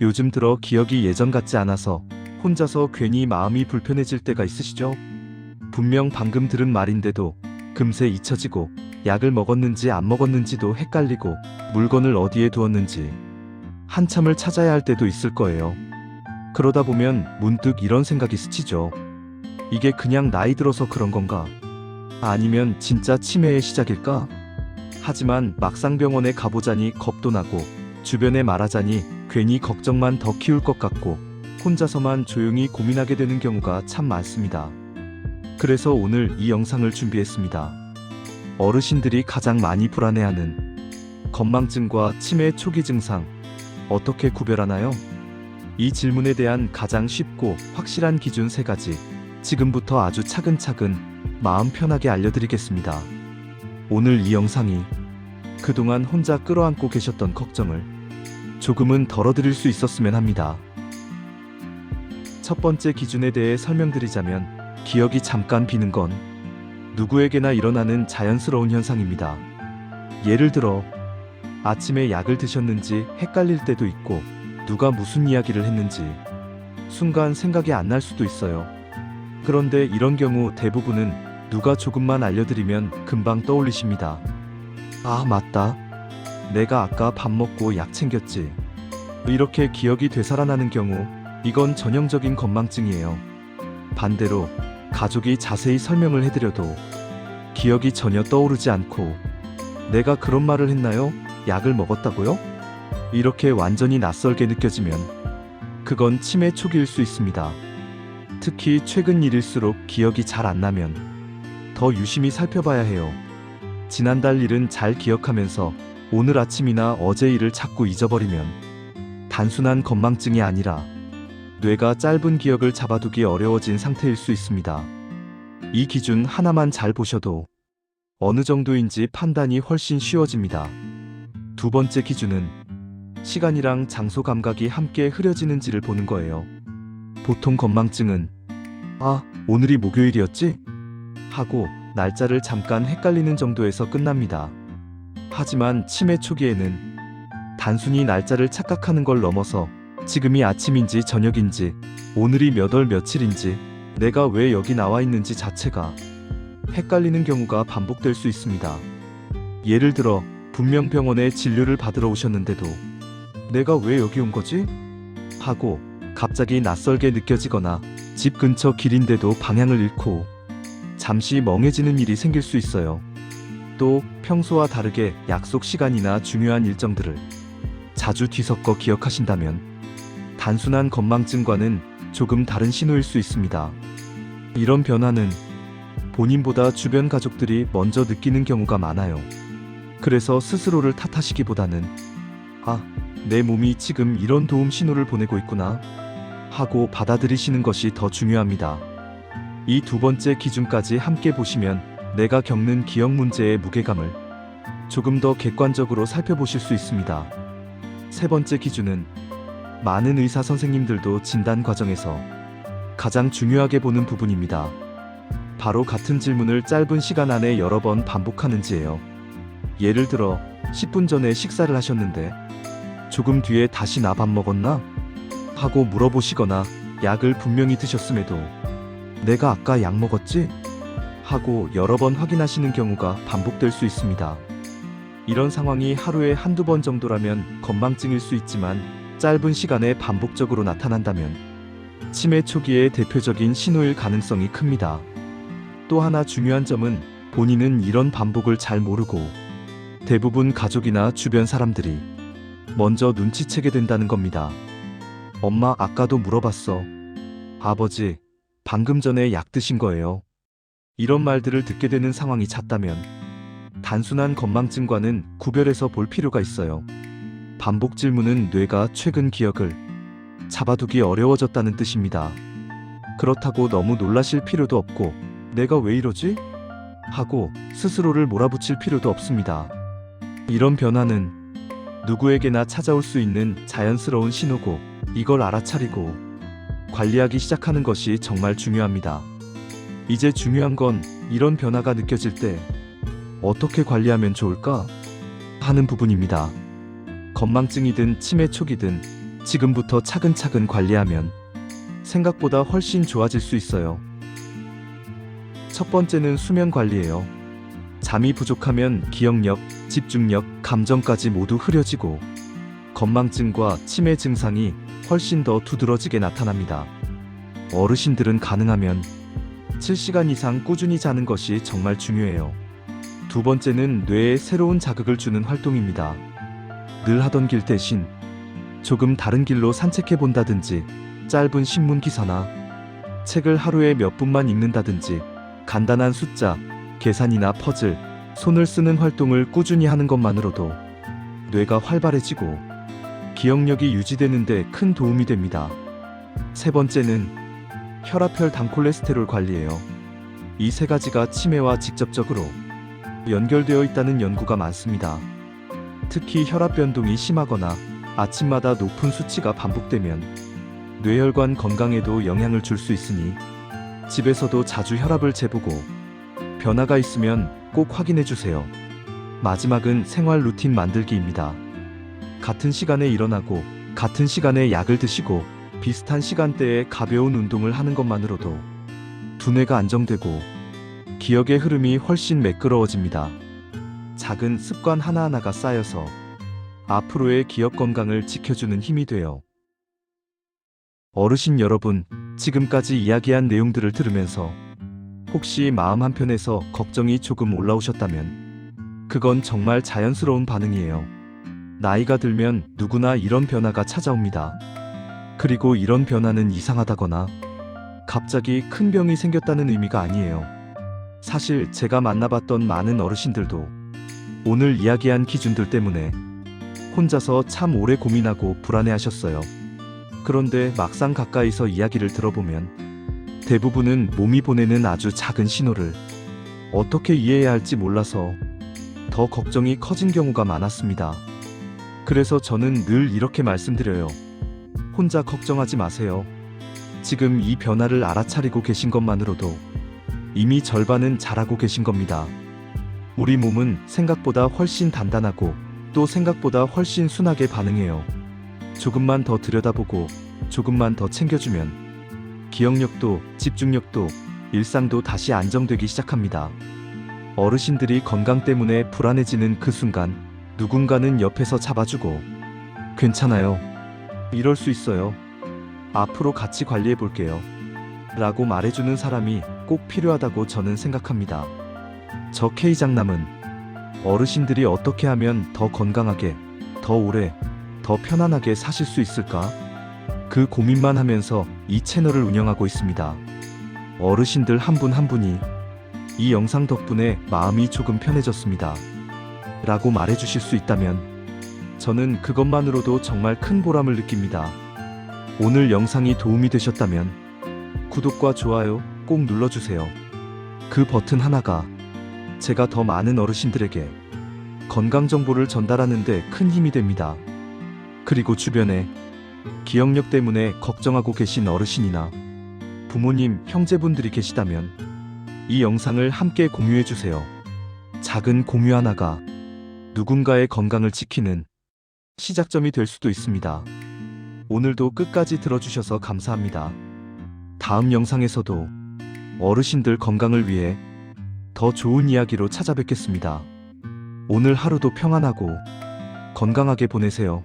요즘 들어 기억이 예전 같지 않아서 혼자서 괜히 마음이 불편해질 때가 있으시죠? 분명 방금 들은 말인데도 금세 잊혀지고 약을 먹었는지 안 먹었는지도 헷갈리고 물건을 어디에 두었는지 한참을 찾아야 할 때도 있을 거예요. 그러다 보면 문득 이런 생각이 스치죠. 이게 그냥 나이 들어서 그런 건가? 아니면 진짜 치매의 시작일까? 하지만 막상 병원에 가보자니 겁도 나고 주변에 말하자니 괜히 걱정만 더 키울 것 같고 혼자서만 조용히 고민하게 되는 경우가 참 많습니다. 그래서 오늘 이 영상을 준비했습니다. 어르신들이 가장 많이 불안해하는 건망증과 치매 초기 증상 어떻게 구별하나요? 이 질문에 대한 가장 쉽고 확실한 기준 세 가지 지금부터 아주 차근차근 마음 편하게 알려드리겠습니다. 오늘 이 영상이 그동안 혼자 끌어안고 계셨던 걱정을 조금은 덜어드릴 수 있었으면 합니다. 첫 번째 기준에 대해 설명드리자면 기억이 잠깐 비는 건 누구에게나 일어나는 자연스러운 현상입니다. 예를 들어 아침에 약을 드셨는지 헷갈릴 때도 있고 누가 무슨 이야기를 했는지 순간 생각이 안 날 수도 있어요. 그런데 이런 경우 대부분은 누가 조금만 알려드리면 금방 떠올리십니다. 아, 맞다. 내가 아까 밥 먹고 약 챙겼지. 이렇게 기억이 되살아나는 경우 이건 전형적인 건망증이에요. 반대로 가족이 자세히 설명을 해드려도 기억이 전혀 떠오르지 않고 내가 그런 말을 했나요? 약을 먹었다고요? 이렇게 완전히 낯설게 느껴지면 그건 치매 초기일 수 있습니다. 특히 최근 일일수록 기억이 잘 안 나면 더 유심히 살펴봐야 해요. 지난달 일은 잘 기억하면서 오늘 아침이나 어제 일을 자꾸 잊어버리면 단순한 건망증이 아니라 뇌가 짧은 기억을 잡아두기 어려워진 상태일 수 있습니다. 이 기준 하나만 잘 보셔도 어느 정도인지 판단이 훨씬 쉬워집니다. 두 번째 기준은 시간이랑 장소 감각이 함께 흐려지는지를 보는 거예요. 보통 건망증은 아, 오늘이 목요일이었지? 하고 날짜를 잠깐 헷갈리는 정도에서 끝납니다. 하지만 치매 초기에는 단순히 날짜를 착각하는 걸 넘어서 지금이 아침인지 저녁인지 오늘이 몇 월 며칠인지 내가 왜 여기 나와 있는지 자체가 헷갈리는 경우가 반복될 수 있습니다. 예를 들어 분명 병원에 진료를 받으러 오셨는데도 내가 왜 여기 온 거지? 하고 갑자기 낯설게 느껴지거나 집 근처 길인데도 방향을 잃고 잠시 멍해지는 일이 생길 수 있어요. 또 평소와 다르게 약속 시간이나 중요한 일정들을 자주 뒤섞어 기억하신다면 단순한 건망증과는 조금 다른 신호일 수 있습니다. 이런 변화는 본인보다 주변 가족들이 먼저 느끼는 경우가 많아요. 그래서 스스로를 탓하시기보다는 아, 내 몸이 지금 이런 도움 신호를 보내고 있구나 하고 받아들이시는 것이 더 중요합니다. 이 두 번째 기준까지 함께 보시면 내가 겪는 기억 문제의 무게감을 조금 더 객관적으로 살펴보실 수 있습니다. 세 번째 기준은 많은 의사 선생님들도 진단 과정에서 가장 중요하게 보는 부분입니다. 바로 같은 질문을 짧은 시간 안에 여러 번 반복하는지예요. 예를 들어 10분 전에 식사를 하셨는데 조금 뒤에 다시 나 밥 먹었나? 하고 물어보시거나 약을 분명히 드셨음에도 내가 아까 약 먹었지? 하고 여러 번 확인하시는 경우가 반복될 수 있습니다. 이런 상황이 하루에 한두 번 정도라면 건망증일 수 있지만 짧은 시간에 반복적으로 나타난다면 치매 초기의 대표적인 신호일 가능성이 큽니다. 또 하나 중요한 점은 본인은 이런 반복을 잘 모르고 대부분 가족이나 주변 사람들이 먼저 눈치채게 된다는 겁니다. 엄마 아까도 물어봤어. 아버지, 방금 전에 약 드신 거예요. 이런 말들을 듣게 되는 상황이 잦다면 단순한 건망증과는 구별해서 볼 필요가 있어요. 반복 질문은 뇌가 최근 기억을 잡아두기 어려워졌다는 뜻입니다. 그렇다고 너무 놀라실 필요도 없고 내가 왜 이러지? 하고 스스로를 몰아붙일 필요도 없습니다. 이런 변화는 누구에게나 찾아올 수 있는 자연스러운 신호고 이걸 알아차리고 관리하기 시작하는 것이 정말 중요합니다. 이제 중요한 건 이런 변화가 느껴질 때 어떻게 관리하면 좋을까 하는 부분입니다. 건망증이든 치매 초기든 지금부터 차근차근 관리하면 생각보다 훨씬 좋아질 수 있어요. 첫 번째는 수면 관리예요. 잠이 부족하면 기억력, 집중력, 감정까지 모두 흐려지고 건망증과 치매 증상이 훨씬 더 두드러지게 나타납니다. 어르신들은 가능하면 7시간 이상 꾸준히 자는 것이 정말 중요해요. 두 번째는 뇌에 새로운 자극을 주는 활동입니다. 늘 하던 길 대신 조금 다른 길로 산책해 본다든지 짧은 신문 기사나 책을 하루에 몇 분만 읽는다든지 간단한 숫자, 계산이나 퍼즐, 손을 쓰는 활동을 꾸준히 하는 것만으로도 뇌가 활발해지고 기억력이 유지되는데 큰 도움이 됩니다. 세 번째는 혈압혈 당콜레스테롤 관리예요. 이 세 가지가 치매와 직접적으로 연결되어 있다는 연구가 많습니다. 특히 혈압 변동이 심하거나 아침마다 높은 수치가 반복되면 뇌혈관 건강에도 영향을 줄 수 있으니 집에서도 자주 혈압을 재보고 변화가 있으면 꼭 확인해 주세요. 마지막은 생활 루틴 만들기입니다. 같은 시간에 일어나고 같은 시간에 약을 드시고 비슷한 시간대에 가벼운 운동을 하는 것만으로도 두뇌가 안정되고 기억의 흐름이 훨씬 매끄러워집니다. 작은 습관 하나하나가 쌓여서 앞으로의 기억 건강을 지켜주는 힘이 돼요. 어르신 여러분, 지금까지 이야기한 내용들을 들으면서 혹시 마음 한편에서 걱정이 조금 올라오셨다면 그건 정말 자연스러운 반응이에요. 나이가 들면 누구나 이런 변화가 찾아옵니다. 그리고 이런 변화는 이상하다거나 갑자기 큰 병이 생겼다는 의미가 아니에요. 사실 제가 만나봤던 많은 어르신들도 오늘 이야기한 기준들 때문에 혼자서 참 오래 고민하고 불안해하셨어요. 그런데 막상 가까이서 이야기를 들어보면 대부분은 몸이 보내는 아주 작은 신호를 어떻게 이해해야 할지 몰라서 더 걱정이 커진 경우가 많았습니다. 그래서 저는 늘 이렇게 말씀드려요. 혼자 걱정하지 마세요. 지금 이 변화를 알아차리고 계신 것만으로도 이미 절반은 잘하고 계신 겁니다. 우리 몸은 생각보다 훨씬 단단하고 또 생각보다 훨씬 순하게 반응해요. 조금만 더 들여다보고 조금만 더 챙겨주면 기억력도 집중력도 일상도 다시 안정되기 시작합니다. 어르신들이 건강 때문에 불안해지는 그 순간 누군가는 옆에서 잡아주고 괜찮아요. 이럴 수 있어요. 앞으로 같이 관리해 볼게요. 라고 말해주는 사람이 꼭 필요하다고 저는 생각합니다. 저 K장남은 어르신들이 어떻게 하면 더 건강하게, 더 오래, 더 편안하게 사실 수 있을까? 그 고민만 하면서 이 채널을 운영하고 있습니다. 어르신들 한 분한 분이 이 영상 덕분에 마음이 조금 편해졌습니다. 라고 말해주실 수 있다면 저는 그것만으로도 정말 큰 보람을 느낍니다. 오늘 영상이 도움이 되셨다면 구독과 좋아요 꼭 눌러주세요. 그 버튼 하나가 제가 더 많은 어르신들에게 건강 정보를 전달하는데 큰 힘이 됩니다. 그리고 주변에 기억력 때문에 걱정하고 계신 어르신이나 부모님, 형제분들이 계시다면 이 영상을 함께 공유해 주세요. 작은 공유 하나가 누군가의 건강을 지키는 시작점이 될 수도 있습니다. 오늘도 끝까지 들어주셔서 감사합니다. 다음 영상에서도 어르신들 건강을 위해 더 좋은 이야기로 찾아뵙겠습니다. 오늘 하루도 평안하고 건강하게 보내세요.